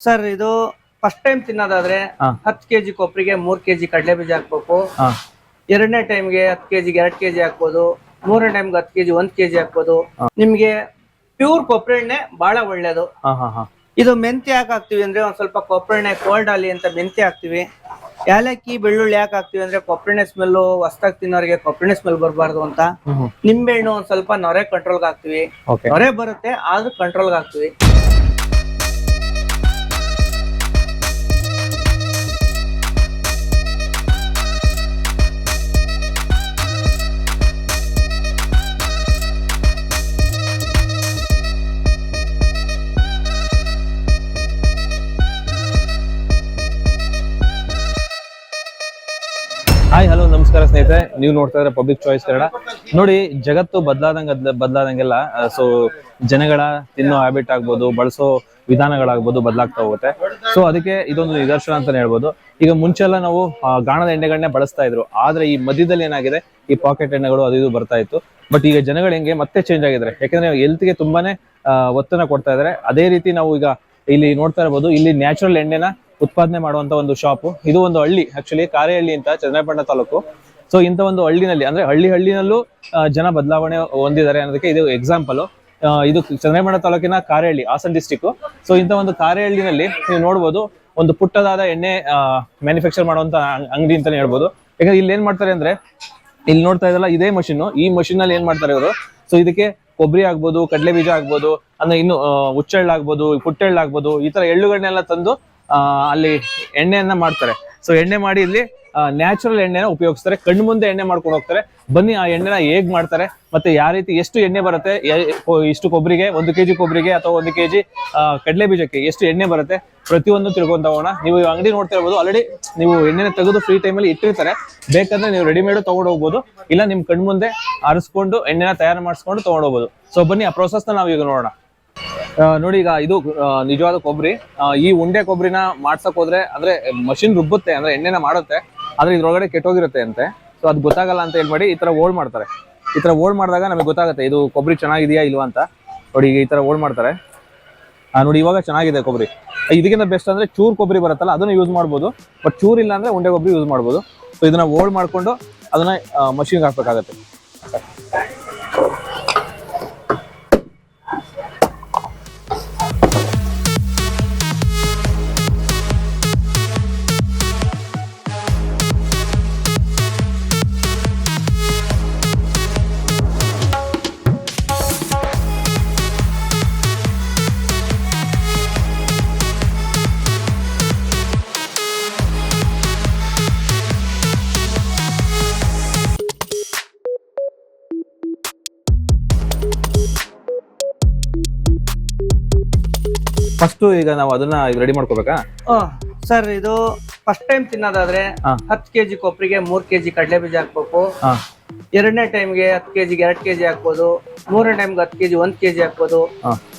Sir ಇದು first time ತಿನ್ನೋದಾದ್ರೆ ಹಾ. ಹತ್ತು ಕೆಜಿ ಕೊಬ್ಬರಿಗೆ ಮೂರ್ ಕೆಜಿ ಕಡಲೆ ಬೀಜ ಹಾಕ್ಬೇಕು. ಹಾ. ಎರಡನೇ ಟೈಮ್ಗೆ ಹತ್ತು ಕೆಜಿಗೆ ಎರಡ್ ಕೆಜಿ ಹಾಕ್ಬೋದು. ಮೂರನೇ ಟೈಮ್ಗೆ ಹತ್ತು ಕೆಜಿ ಒಂದ್ ಕೆಜಿ ಹಾಕ್ಬೋದು. ನಿಮ್ಗೆ ಪ್ಯೂರ್ ಕೊಬ್ಬರಿ ಎಣ್ಣೆ ಬಹಳ ಒಳ್ಳೇದು. ಹಾ ಹಾ ಹಾ. ಇದು ಮೆಂತ್ಯ ಯಾಕೆ ಹಾಕ್ತಿವಿ ಅಂದ್ರೆ ಒಂದ್ ಸ್ವಲ್ಪ ಕೊಬ್ಬರಿ ಎಣ್ಣೆ ಕೋಲ್ಡ್ ಅಲ್ಲಿ ಅಂತ ಮೆಂತ್ಯ ಹಾಕ್ತಿವಿ. ಏಲಕ್ಕಿ ಬೆಳ್ಳುಳ್ಳಿ ಯಾಕೆ ಹಾಕ್ತಿವಿ ಅಂದ್ರೆ ಕೊಬ್ಬರಿ ಸ್ಮೆಲ್ಲು ಹೊಸ್ದಾಗ್ ತಿನ್ನೋರಿಗೆ ಕೊಬ್ಬರಿ ಸ್ಮೆಲ್ ಬರಬಾರ್ದು ಅಂತ. ನಿಂಬೆಹಣ್ಣು ಹ್ಮ್. ಒಂದ್ ಸ್ವಲ್ಪ ನೊರೆ ಕಂಟ್ರೋಲ್ಗೆ ಹಾಕ್ತಿವಿ. ಓಕೆ ನೊರೆ ಬರುತ್ತೆ ಆದ್ರೂ ಕಂಟ್ರೋಲ್ಗೆ ಹಾಕ್ತಿವಿ. ಸ್ನೇಹಿತರೆ ನೀವು ನೋಡ್ತಾ ಇದ್ರೆ ಪಬ್ಲಿಕ್ ಚಾಯ್ಸ್ ಕನ್ನಡ. ನೋಡಿ, ಜಗತ್ತು ಬದಲಾದಂಗ ಬದಲಾದಂಗೆಲ್ಲ ಸೊ ಜನಗಳ ತಿನ್ನೋ ಹ್ಯಾಬಿಟ್ ಆಗ್ಬೋದು, ಬಳಸೋ ವಿಧಾನಗಳಾಗ್ಬೋದು ಬದಲಾಗ್ತಾ ಹೋಗುತ್ತೆ. ಸೊ ಅದಕ್ಕೆ ಇದೊಂದು ನಿದರ್ಶನ ಅಂತಾನೆ ಹೇಳ್ಬೋದು. ಈಗ ಮುಂಚೆ ಎಲ್ಲ ನಾವು ಗಾಣದ ಎಣ್ಣೆಗಳನ್ನೇ ಬಳಸ್ತಾ ಇದ್ರು. ಆದ್ರೆ ಈ ಮಧ್ಯದಲ್ಲಿ ಏನಾಗಿದೆ? ಈ ಪಾಕೆಟ್ ಎಣ್ಣೆಗಳು ಅದು ಇದು ಬರ್ತಾ ಇತ್ತು. ಬಟ್ ಈಗ ಜನಗಳು ಹೆಂಗೆ ಮತ್ತೆ ಚೇಂಜ್ ಆಗಿದ್ದಾರೆ. ಯಾಕಂದ್ರೆ ಹೆಲ್ತ್ಗೆ ತುಂಬಾನೇ ಒತ್ತನ್ನ ಕೊಡ್ತಾ ಇದ್ದಾರೆ ಅದೇ ರೀತಿ ನಾವು ಈಗ ಇಲ್ಲಿ ನೋಡ್ತಾ ಇರಬಹುದು ಇಲ್ಲಿ ನ್ಯಾಚುರಲ್ ಎಣ್ಣೆನ ಉತ್ಪಾದನೆ ಮಾಡುವಂತ ಒಂದು ಶಾಪ್ ಇದು ಒಂದು ಹಳ್ಳಿ ಆಕ್ಚುಲಿ ಕಾರೆಹಳ್ಳಿ ಅಂತ ಚನ್ನಪಟ್ಟಣ ತಾಲೂಕು. ಸೊ ಇಂಥ ಒಂದು ಹಳ್ಳಿನಲ್ಲಿ, ಅಂದ್ರೆ ಹಳ್ಳಿ ಹಳ್ಳಿನಲ್ಲೂ ಜನ ಬದಲಾವಣೆ ಹೊಂದಿದ್ದಾರೆ ಅನ್ನೋದಕ್ಕೆ ಇದು ಎಕ್ಸಾಂಪಲ್ ಇದು ಚಂದ್ರಮಣ ತಾಲೂಕಿನ ಕಾರೆಹಳ್ಳಿ, ಹಾಸನ್ ಡಿಸ್ಟಿಕ್ ಸೊ ಇಂಥ ಒಂದು ಕಾರೆಹಳ್ಳಿನಲ್ಲಿ ನೀವು ನೋಡ್ಬೋದು, ಒಂದು ಪುಟ್ಟದಾದ ಎಣ್ಣೆ ಮ್ಯಾನುಫ್ಯಾಕ್ಚರ್ ಮಾಡುವಂತ ಅಂಗಡಿ ಅಂತಾನೆ ಹೇಳ್ಬೋದು. ಯಾಕಂದ್ರೆ ಇಲ್ಲಿ ಏನ್ ಮಾಡ್ತಾರೆ ಅಂದ್ರೆ, ಇಲ್ಲಿ ನೋಡ್ತಾ ಇದಲ್ಲ ಇದೇ ಮಷಿನ್ ಈ ಮಷಿನ್ನಲ್ಲಿ ಏನ್ ಮಾಡ್ತಾರೆ ಇವರು? ಸೊ ಇದಕ್ಕೆ ಕೊಬ್ಬರಿ ಆಗ್ಬೋದು, ಕಡಲೆ ಬೀಜ ಆಗ್ಬೋದು, ಅಂದ್ರೆ ಇನ್ನು ಹುಚ್ಚೆಳ್ಳಾಗ್ಬೋದು ಹುಚ್ಚೆಳ್ಳು ಆಗ್ಬೋದು, ಪುಟ್ಟೆಳ್ಳು ಆಗ್ಬೋದು, ಈ ತರ ಎಳ್ಳುಗಳನ್ನೆಲ್ಲ ತಂದು ಅಲ್ಲಿ ಎಣ್ಣೆಯನ್ನ ಮಾಡ್ತಾರೆ. ಸೊ ಎಣ್ಣೆ ಮಾಡಿ ಇಲ್ಲಿ ನ್ಯಾಚುರಲ್ ಎಣ್ಣೆನ ಉಪಯೋಗಿಸ್ತಾರೆ. ಕಣ್ಣು ಮುಂದೆ ಎಣ್ಣೆ ಮಾಡ್ಕೊಂಡು ಹೋಗ್ತಾರೆ. ಬನ್ನಿ, ಆ ಎಣ್ಣೆನ ಹೇಗ್ ಮಾಡ್ತಾರೆ? ಮತ್ತೆ ಯಾವ ರೀತಿ ಎಷ್ಟು ಎಣ್ಣೆ ಬರುತ್ತೆ? ಇಷ್ಟು ಕೊಬ್ಬರಿಗೆ ಒಂದು ಕೆಜಿ ಕೊಬ್ಬರಿಗೆ ಅಥವಾ ಒಂದು ಕೆಜಿ ಕಡಲೆ ಬೀಜಕ್ಕೆ ಎಷ್ಟು ಎಣ್ಣೆ ಬರುತ್ತೆ? ಪ್ರತಿಯೊಂದು ತಿಳ್ಕೊಂತ ಹೋಗೋಣ. ನೀವು ಅಂಗಡಿ ನೋಡ್ತಾ ಇರ್ಬೋದು ಆಲ್ರೆಡಿ ನೀವು ಎಣ್ಣೆನ ತೆಗೆದು ಫ್ರೀ ಟೈಮಲ್ಲಿ ಇಟ್ಟಿರ್ತಾರೆ. ಬೇಕಂದ್ರೆ ನೀವು ರೆಡಿಮೇಡ್ ತಗೊಂಡು ಹೋಗ್ಬೋದು. ಇಲ್ಲ, ನಿಮ್ ಕಣ್ ಮುಂದೆ ಆರಿಸ್ಕೊಂಡು ಎಣ್ಣೆನ ತಯಾರು ಮಾಡಿಸ್ಕೊಂಡು ತಗೊಂಡು ಹೋಗ್ಬೋದು. ಸೊ ಬನ್ನಿ, ಆ ಪ್ರೊಸೆಸ್ನ ನಾವು ಈಗ ನೋಡೋಣ. ನೋಡಿ, ಈಗ ಇದು ನಿಜವಾದ ಕೊಬ್ಬರಿ ಈ ಉಂಡೆ ಕೊಬ್ಬರಿನ ಮಾಡ್ಸಕ್ ಹೋದ್ರೆ, ಅಂದ್ರೆ ಮಷಿನ್ ರುಬ್ಬುತ್ತೆ, ಅಂದ್ರೆ ಎಣ್ಣೆನ ಮಾಡುತ್ತೆ. ಆದ್ರೆ ಇದ್ರೊಳಗಡೆ ಕೆಟ್ಟೋಗಿರುತ್ತೆ ಅಂತೆ. ಸೊ ಅದು ಗೊತ್ತಾಗಲ್ಲ ಅಂತ ಹೇಳ್ಬೇಡಿ. ಈ ತರ ಓಲ್ಡ್ ಮಾಡ್ತಾರೆ. ಈ ತರ ಓಲ್ಡ್ ಮಾಡಿದಾಗ ನಮಗೆ ಗೊತ್ತಾಗುತ್ತೆ, ಇದು ಕೊಬ್ಬರಿ ಚೆನ್ನಾಗಿದೆಯಾ ಇಲ್ವಾ ಅಂತ. ನೋಡಿ ಈ ತರ ಓಲ್ಡ್ ಮಾಡ್ತಾರೆ. ನೋಡಿ, ಇವಾಗ ಚೆನ್ನಾಗಿದೆ ಕೊಬ್ಬರಿ. ಇದಕ್ಕಿಂತ ಬೆಸ್ಟ್ ಅಂದ್ರೆ ಚೂರ್ ಕೊಬ್ಬರಿ ಬರುತ್ತಲ್ಲ, ಅದನ್ನ ಯೂಸ್ ಮಾಡ್ಬೋದು. ಬಟ್ ಚೂರ್ ಇಲ್ಲ ಅಂದ್ರೆ ಉಂಡೆ ಕೊಬ್ಬರಿ ಯೂಸ್ ಮಾಡ್ಬೋದು. ಸೊ ಇದನ್ನ ಓಲ್ಡ್ ಮಾಡ್ಕೊಂಡು ಅದನ್ನ ಮಷಿನ್ಗೆ ಹಾಕ್ಬೇಕಾಗತ್ತೆ. ಫಸ್ಟ್ ಈಗ ನಾವು ಅದನ್ನ ರೆಡಿ ಮಾಡ್ಕೋಬೇಕಾ? ಸರ್ ಇದು ಫಸ್ಟ್ ಟೈಮ್ ತಿನ್ನೋದಾದ್ರೆ. ಹತ್ತು ಕೆಜಿ ಕೊಬ್ಬರಿಗೆ ಮೂರ್ ಕೆಜಿ ಕಡಲೆ ಬೀಜ ಹಾಕ್ಬೇಕು. ಹಾ. ಎರಡನೇ ಟೈಮ್ಗೆ ಹತ್ತು ಕೆಜಿಗೆ ಎರಡ್ ಕೆಜಿ ಹಾಕ್ಬೋದು. ಮೂರನೇ ಟೈಮ್ಗೆ ಹತ್ತು ಕೆಜಿ ಒಂದ್ ಕೆಜಿ ಹಾಕ್ಬೋದು.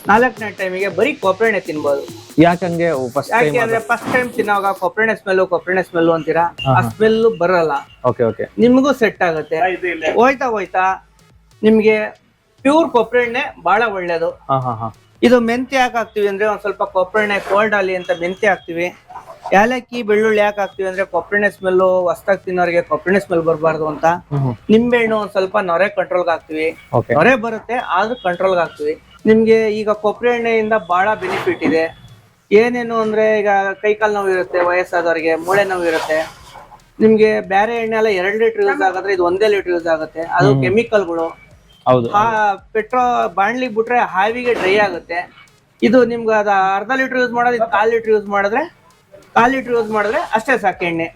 ನಾಲ್ಕನೇ ಟೈಮಿಗೆ ಬರೀ ಕೊಬ್ಬರಿ ಎಣ್ಣೆ ತಿನ್ಬೋದು ಯಾಕಂಗೆ ಫಸ್ಟ್ ಟೈಮ್ ಯಾಕೆ ಅಂದ್ರೆ ಫಸ್ಟ್ ಟೈಮ್ ತಿನ್ನೋವಾಗ ಕೊಬ್ಬರಿ ಸ್ಮೆಲ್ ಕೊಬ್ಬರಿ ಸ್ಮೆಲ್ ಅಂತೀರಾ? ಆ ಸ್ಮೆಲ್ ಬರಲ್ಲ. ಓಕೆ ಓಕೆ ನಿಮಗೂ ಸೆಟ್ ಆಗುತ್ತೆ. ಹೋಯ್ತಾ ಹೋಯ್ತಾ ನಿಮ್ಗೆ ಪ್ಯೂರ್ ಕೊಬ್ಬರಿ ಎಣ್ಣೆ ಬಹಳ ಒಳ್ಳೇದು. ಹಾ ಹಾ ಹಾ. ಇದು ಮೆಂತ್ಯ ಯಾಕೆ ಹಾಕ್ತಿವಿ ಅಂದ್ರೆ ಒಂದ್ ಸ್ವಲ್ಪ ಕೊಬ್ಬರಿ ಎಣ್ಣೆ ಕೋಲ್ಡ್ ಅಲ್ಲಿ ಅಂತ ಮೆಂತ್ಯ ಹಾಕ್ತಿವಿ. ಏಲಕ್ಕಿ ಬೆಳ್ಳುಳ್ಳಿ ಯಾಕೆ ಹಾಕ್ತಿವಿ ಅಂದ್ರೆ ಕೊಬ್ಬರಿ ಸ್ಮೆಲ್ ಹೊಸ್ತಾಗ್ ತಿನ್ನೋರಿಗೆ ಕೊಬ್ಬರಿ ಸ್ಮೆಲ್ ಬರಬಾರ್ದು ಅಂತ. ಹ್ಮ್. ಹ್ಮ್ ನಿಂಬೆ ಹಣ್ಣು ಒಂದ್ ಸ್ವಲ್ಪ ನೊರೆ ಕಂಟ್ರೋಲ್ಗೆ ಹಾಕ್ತಿವಿ. ನೊರೆ ಬರುತ್ತೆ ಆದ್ರೂ ಕಂಟ್ರೋಲ್ಗೆ ಹಾಕ್ತಿವಿ. ನಿಮ್ಗೆ ಈಗ ಕೊಬ್ಬರಿ ಎಣ್ಣೆಯಿಂದ ಬಹಳ ಬೆನಿಫಿಟ್ ಇದೆ. ಏನೇನು ಅಂದ್ರೆ ಈಗ ಕೈಕಾಲು ನೋವು ಇರುತ್ತೆ ವಯಸ್ಸಾದವರಿಗೆ ಮೂಳೆ ನೋವು ಇರುತ್ತೆ. ನಿಮ್ಗೆ ಬೇರೆ ಎಣ್ಣೆ ಎಲ್ಲ ಎರಡು ಲೀಟರ್ ಯೂಸ್ ಆಗುತ್ತೆ ಇದು ಒಂದೇ ಲೀಟರ್ ಯೂಸ್ ಆಗುತ್ತೆ. ಅದು ಕೆಮಿಕಲ್ಗಳು ಹೌದು ಆ ಪೆಟ್ರೋ ಬಾಣ್ಲಿ ಬಿಟ್ರೆ ಹಾವಿಗೆ ಡ್ರೈ ಆಗುತ್ತೆ. ಇದು ನಿಮ್ಗೆ ಅದ ಅರ್ಧ ಲೀಟರ್ ಯೂಸ್ ಮಾಡೋದು ಇದು ಕಾಲ್ ಲೀಟರ್ ಯೂಸ್ ಮಾಡಿದ್ರೆ ಕಾಲ್ ಲೀಟರ್ ಯೂಸ್ ಮಾಡಿದ್ರೆ ಅಷ್ಟೇ ಸಾಕು ಎಣ್ಣೆ.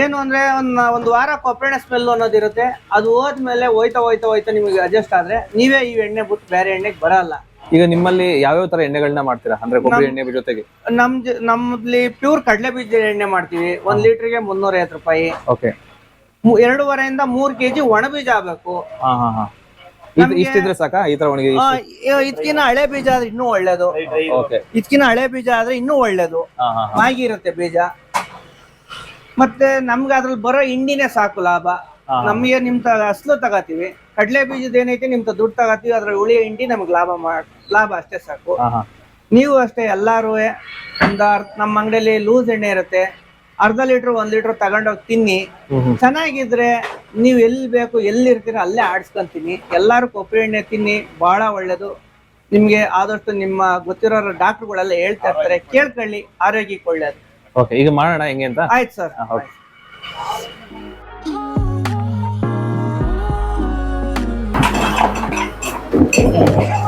ಏನು ಅಂದ್ರೆ ಒಂದ್ ಒಂದು ವಾರ ಕೊಬ್ಬರಿ ಸ್ಮೆಲ್ ಅನ್ನೋದಿರುತ್ತೆ ಅದು ಹೋದ್ಮೇಲೆ ಹೋಯ್ತಾ ಹೋಯ್ತಾ ಹೋಯ್ತಾ ನಿಮಗೆ ಅಡ್ಜಸ್ಟ್ ಆದ್ರೆ ನೀವೇ ಈ ಎಣ್ಣೆ ಬಿಟ್ಟು ಬೇರೆ ಎಣ್ಣೆಗೆ ಬರಲ್ಲ. ಈಗ ನಿಮ್ಮಲ್ಲಿ ಯಾವ್ಯಾವ ತರ ಎಣ್ಣೆಗಳನ್ನ ಮಾಡ್ತೀರಾ? ಅಂದ್ರೆ ಕೊಬ್ಬರಿ ಎಣ್ಣೆ ಜೊತೆಗೆ? ನಮ್ ನಮ್ಮಲ್ಲಿ ಪ್ಯೂರ್ ಕಡಲೆ ಬೀಜ ಎಣ್ಣೆ ಮಾಡ್ತೀವಿ. ಒಂದ್ ಲೀಟರ್ಗೆ ಮುನ್ನೂರ ಐವತ್ತು ರೂಪಾಯಿ. ಓಕೆ ಎರಡೂವರೆಯಿಂದ ಮೂರ್ ಕೆಜಿ ಒಣ ಬೀಜ ಆಗ್ಬೇಕು. ಇಷ್ಟಿದ್ರೆ ಸಾಕ? ಈ ತರ ಒಣಗಿ ಆ, ಇ- ಇದ್ಕಿನ್ನ ಹಳೆ ಬೀಜ ಆದ್ರೆ ಇನ್ನೂ ಒಳ್ಳೇದು. ಓಕೆ ಇದ್ಕಿನ್ನ ಹಳೆ ಬೀಜ ಆದ್ರೆ ಇನ್ನೂ ಒಳ್ಳೇದು. ಹಾ ಹಾ ಹಾ. ಮಾಗಿ ಇರುತ್ತೆ ಬೀಜ. ಮತ್ತೆ ನಮ್ಗೆ ಅದ್ರಲ್ಲಿ ಬರೋ ಹಿಂಡಿನೇ ಸಾಕು ಲಾಭ. ನಮ್ಗೆ ನಿಮ್ ಅಸ್ಲು ತಗತೀವಿ. ಕಡಲೆ ಬೀಜದ ಏನೈತಿ ನಿಮ್ತ ದುಡ್ಡು ತಗತೀವಿ. ಅದ್ರ ಉಳಿಯ ಹಿಂಡಿ ನಮ್ಗೆ ಲಾಭ ಮಾಡ್ ಲಾಭ ಅಷ್ಟೇ ಸಾಕು. ನೀವು ಅಷ್ಟೇ ಎಲ್ಲಾರು ಒಂದು ಅರ್ಧ ನಮ್ಮ ಅಂಗಡಿಯಲ್ಲಿ ಲೂಸ್ ಎಣ್ಣೆ ಇರುತ್ತೆ. ಅರ್ಧ ಲೀಟರ್ ಒಂದ್ ಲೀಟರ್ ತಗೊಂಡೋಗಿ ತಿನ್ನಿ. ಚೆನ್ನಾಗಿದ್ರೆ ನೀವು ಎಲ್ಲಿ ಬೇಕು ಎಲ್ಲಿ ಇರ್ತೀರ ಅಲ್ಲೇ ಆಡಿಸ್ಕೊಂತೀನಿ. ಎಲ್ಲರೂ ಕೊಬ್ಬರಿ ಎಣ್ಣೆ ತಿನ್ನಿ ಬಹಳ ಒಳ್ಳೇದು. ನಿಮ್ಗೆ ಆದಷ್ಟು ನಿಮ್ಮ ಗೊತ್ತಿರೋ ಡಾಕ್ಟರ್ಗಳೆಲ್ಲ ಹೇಳ್ತಾ ಇರ್ತಾರೆ ಕೇಳ್ಕೊಳ್ಳಿ ಆರೋಗ್ಯಕ್ಕೆ ಒಳ್ಳೇದು. ಓಕೆ ಈಗ ಮಾಡೋಣ ಹೆಂಗೆ ಅಂತ? ಆಯ್ತು ಸರ್. Thank okay.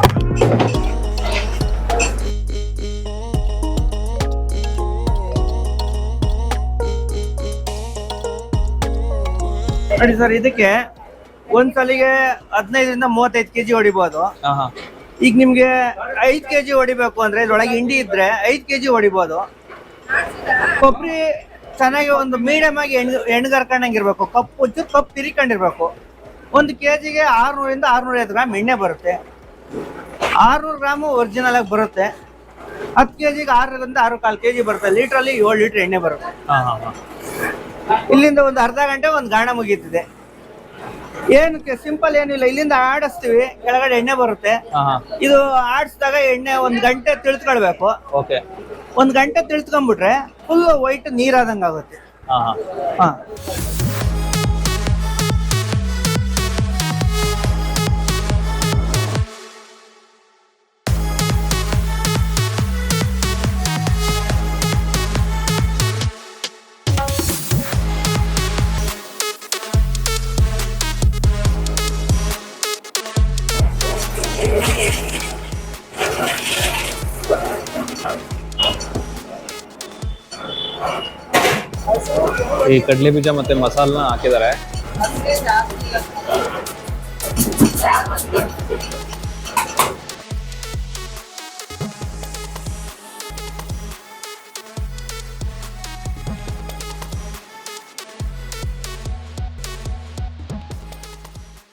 ನೋಡಿ ಸರ್ ಇದಕ್ಕೆ ಒಂದ್ ಸಲಿಗೆ ಹದಿನೈದರಿಂದ ಮೂವತ್ತೈದು ಕೆಜಿ ಹೊಡಿಬಹುದು ಈಗ ನಿಮ್ಗೆ ಐದ್ ಕೆಜಿ ಹೊಡಿಬೇಕು ಅಂದ್ರೆ ಇದ್ರೊಳಗೆ ಹಿಂಡಿ ಇದ್ರೆ ಐದ್ ಕೆಜಿ ಹೊಡಿಬಹುದು ಕೊಬ್ಬರಿ ಚೆನ್ನಾಗಿ ಒಂದು ಮೀಡಿಯಂ ಆಗಿ ಎಣ್ ಎಣ್ಗರ್ಕೊಂಡಂಗಿರ್ಬೇಕು. ಕಪ್ಪು ಉಚ್ಚು ಕಪ್ಪು ತಿರಿಕೊಂಡಿರ್ಬೇಕು. ಒಂದು ಕೆಜಿಗೆ ಆರ್ನೂರಿಂದ ಆರ್ನೂರ ಐವತ್ತು ಗ್ರಾಮ್ ಎಣ್ಣೆ ಬರುತ್ತೆ. ಆರ್ನೂರು ಗ್ರಾಮು ಒರಿಜಿನಲ್ ಆಗಿ ಬರುತ್ತೆ. ಹತ್ತು ಕೆಜಿಗೆ ಆರರಿಂದ ಆರು ಕಾಲು ಕೆಜಿ ಬರುತ್ತೆ. ಲೀಟ್ರಲ್ಲಿ ಏಳು ಲೀಟ್ರ್ ಎಣ್ಣೆ ಬರುತ್ತೆ. ಹಾ ಹಾ ಹಾ. ಇಲ್ಲಿಂದ ಒಂದು ಅರ್ಧ ಗಂಟೆ ಒಂದು ಗಾಣ ಮುಗೀತಿದೆ ಏನಕ್ಕೆ? ಸಿಂಪಲ್ ಏನಿಲ್ಲ. ಇಲ್ಲಿಂದ ಆಡಿಸ್ತೀವಿ. ಕೆಳಗಡೆ ಎಣ್ಣೆ ಬರುತ್ತೆ. ಇದು ಆಡಿಸಿದಾಗ ಎಣ್ಣೆ ಒಂದ್ ಗಂಟೆ ತಿಳ್ಸ್ಕೊಳ್ಬೇಕು ಓಕೆ. ಒಂದ್ ಗಂಟೆ ತಿಳ್ಸ್ಕೊಂಡ್ಬಿಟ್ರೆ ಫುಲ್ ವೈಟ್ ನೀರಾದಂಗ ಆಗುತ್ತೆ ಈ ಕಡ್ಲೆ ಬೀಜ ಮತ್ತೆ ಮಸಾಲನ ಹಾಕಿದ್ದಾರೆ.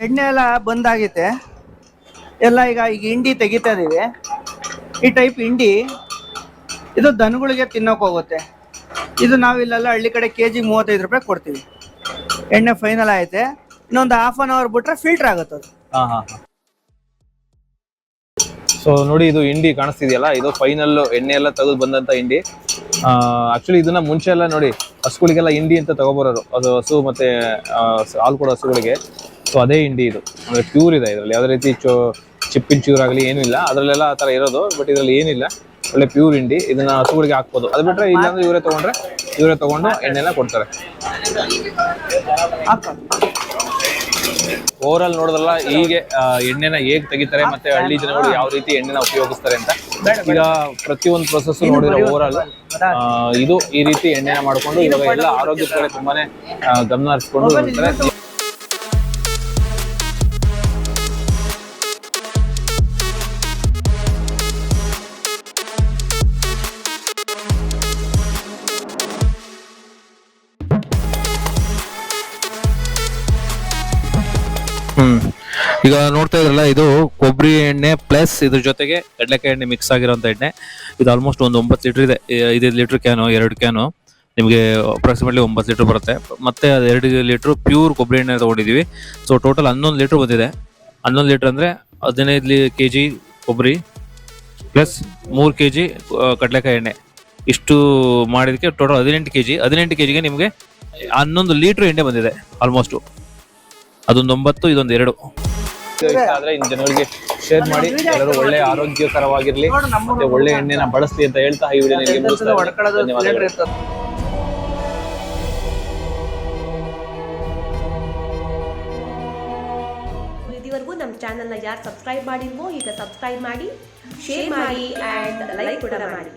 ಎಣ್ಣೆ ಎಲ್ಲ ಬಂದಾಗೈತೆ ಎಲ್ಲ ಈಗ ಈಗ ಹಿಂಡಿ ತೆಗಿತಾ ಇದೀವಿ. ಈ ಟೈಪ್ ಹಿಂಡಿ, ಇದು ದನಗಳಿಗೆ ತಿನ್ನೋಕೆ ಹೋಗುತ್ತೆ. ಇದು ನಾವು ಇಲ್ಲೆಲ್ಲ ಹಳ್ಳಿ ಕಡೆ ಕೆ ಜಿ ಮೂವತ್ತೈದು ರೂಪಾಯಿ ಕೊಡ್ತೀವಿ. ಎಣ್ಣೆ ಫೈನಲ್ ಆಯ್ತೆ. ಇನ್ನೊಂದು ಹಾಫ್ ಅನ್ ಅವರ್ ಬಿಟ್ರೆ ಫಿಲ್ಟರ್ ಆಗುತ್ತೆ ಅದು. ಹಾ ಹಾ ಸೊ ನೋಡಿ ಇದು ಹಿಂಡಿ ಕಾಣಿಸ್ತಿದೆಯಲ್ಲ? ಇದು ಫೈನಲ್ ಎಣ್ಣೆ ಎಲ್ಲ ತೆಗೆದು ಬಂದಂತ ಹಿಂಡಿ. ಆಕ್ಚುಲಿ ಇದನ್ನ ಮುಂಚೆ ಎಲ್ಲ ನೋಡಿ, ಹಸುಗಳಿಗೆಲ್ಲ ಹಿಂಡಿ ಅಂತ ತಗೊಬರೋರು. ಅದು ಹಸು ಮತ್ತೆ ಹಾಲು ಕೊಡೋ ಹಸುಗಳಿಗೆ. ಸೊ ಅದೇ ಹಿಂಡಿ ಇದು. ಅಂದ್ರೆ ಪ್ಯೂರ್ ಇದೆ ಇದರಲ್ಲಿ. ಯಾವುದೇ ರೀತಿ ಚಿಪ್ಪಿನ ಚೂರ್ ಆಗಲಿ ಏನಿಲ್ಲ ಇಲ್ಲ. ಅದರಲ್ಲೆಲ್ಲ ಆ ಥರ ಇರೋದು ಬಟ್ ಇದರಲ್ಲಿ ಏನಿಲ್ಲ. ಒಳ್ಳೆ ಪ್ಯೂರ್ ಹಿಂಡಿ. ಇದನ್ನ ಹಸುಗಳಿಗೆ ಹಾಕ್ಬೋದು. ಅದು ಬಿಟ್ರೆ ಇಲ್ಲಾಂದ್ರೆ ಇವರೇ ತಗೊಂಡ್ರೆ ಇವರೇ ತಗೊಂಡು ಎಣ್ಣೆನ ಕೊಡ್ತಾರೆ. ಓವರ್ ಆಲ್ ನೋಡಿದ್ರಲ್ಲ ಹೀಗೆ ಎಣ್ಣೆನ ಹೇಗ್ ತೆಗಿತಾರೆ ಮತ್ತೆ ಹಳ್ಳಿ ಜನಗಳು ಯಾವ ರೀತಿ ಎಣ್ಣೆನ ಉಪಯೋಗಿಸ್ತಾರೆ ಅಂತ. ಈಗ ಪ್ರತಿಯೊಂದು ಪ್ರೊಸೆಸ್ ನೋಡಿದ್ರೆ ಓವರ್ ಆಲ್ ಇದು ಈ ರೀತಿ ಎಣ್ಣೆನ ಮಾಡ್ಕೊಂಡು ಇವಾಗ ಎಲ್ಲ ಆರೋಗ್ಯದ ಕಡೆ ತುಂಬಾನೇ ಗಮನ ಹರಿಸ್ಕೊಂಡು ಈಗ ನೋಡ್ತಾ ಇದ್ರಲ್ಲ, ಇದು ಕೊಬ್ಬರಿ ಎಣ್ಣೆ ಪ್ಲಸ್ ಇದ್ರ ಜೊತೆಗೆ ಕಡಲೆಕಾಯಿ ಎಣ್ಣೆ ಮಿಕ್ಸ್ ಆಗಿರೋಂಥ ಎಣ್ಣೆ. ಇದು ಆಲ್ಮೋಸ್ಟ್ ಒಂದು ಒಂಬತ್ತು ಲೀಟರ್ ಇದೆ. ಐದೈದು ಲೀಟರ್ ಕ್ಯಾನು ಎರಡು ಕ್ಯಾನು ನಿಮಗೆ ಅಪ್ರಾಕ್ಸಿಮೇಟ್ಲಿ ಒಂಬತ್ತು ಲೀಟರ್ ಬರುತ್ತೆ. ಮತ್ತೆ ಅದು ಎರಡು ಲೀಟ್ರ್ ಪ್ಯೂರ್ ಕೊಬ್ಬರಿ ಎಣ್ಣೆ ತಗೊಂಡಿದ್ದೀವಿ ಸೊ ಟೋಟಲ್ ಹನ್ನೊಂದು ಲೀಟ್ರ್ ಬಂದಿದೆ. ಹನ್ನೊಂದು ಲೀಟ್ರ್ ಅಂದರೆ ಹದಿನೈದು ಕೆ ಜಿ ಕೊಬ್ಬರಿ ಪ್ಲಸ್ ಮೂರು ಕೆ ಜಿ ಕಡಲೆಕಾಯಿ ಎಣ್ಣೆ. ಇಷ್ಟು ಮಾಡಿದಕ್ಕೆ ಟೋಟಲ್ ಹದಿನೆಂಟು ಕೆ ಜಿ ಹದಿನೆಂಟು ಕೆ ಜಿಗೆ ನಿಮಗೆ ಹನ್ನೊಂದು ಲೀಟ್ರ್ ಎಣ್ಣೆ ಬಂದಿದೆ ಆಲ್ಮೋಸ್ಟು ಅದೊಂದು ಒಂಬತ್ತು, ಇದೊಂದು ಎರಡು. ಆದ್ರೆ ಇನ್ನು ಜನಗಳಿಗೆ ಶೇರ್ ಮಾಡಿ. ಎಲ್ಲರೂ ಒಳ್ಳೆ ಆರೋಗ್ಯಕರವಾಗಿರ್ಲಿ. ಮತ್ತೆ ಒಳ್ಳೆ ಎಣ್ಣೆನ ಬಳಸ್ಲಿ ಅಂತ ಹೇಳ್ತಾ ಈ ವಿಡಿಯೋ ನಿಮಗೆ ಧನ್ಯವಾದಗಳು. ನಮ್ಮ ಚಾನಲ್ನ ಯಾರು ಸಬ್ಸ್ಕ್ರೈಬ್ ಮಾಡಿಲ್ವೋ ಈಗ ಸಬ್ಸ್ಕ್ರೈಬ್ ಮಾಡಿ ಶೇರ್ ಮಾಡಿ ಆ್ಯಂಡ್ ಲೈಕ್ ಕೂಡ ಮಾಡಿ.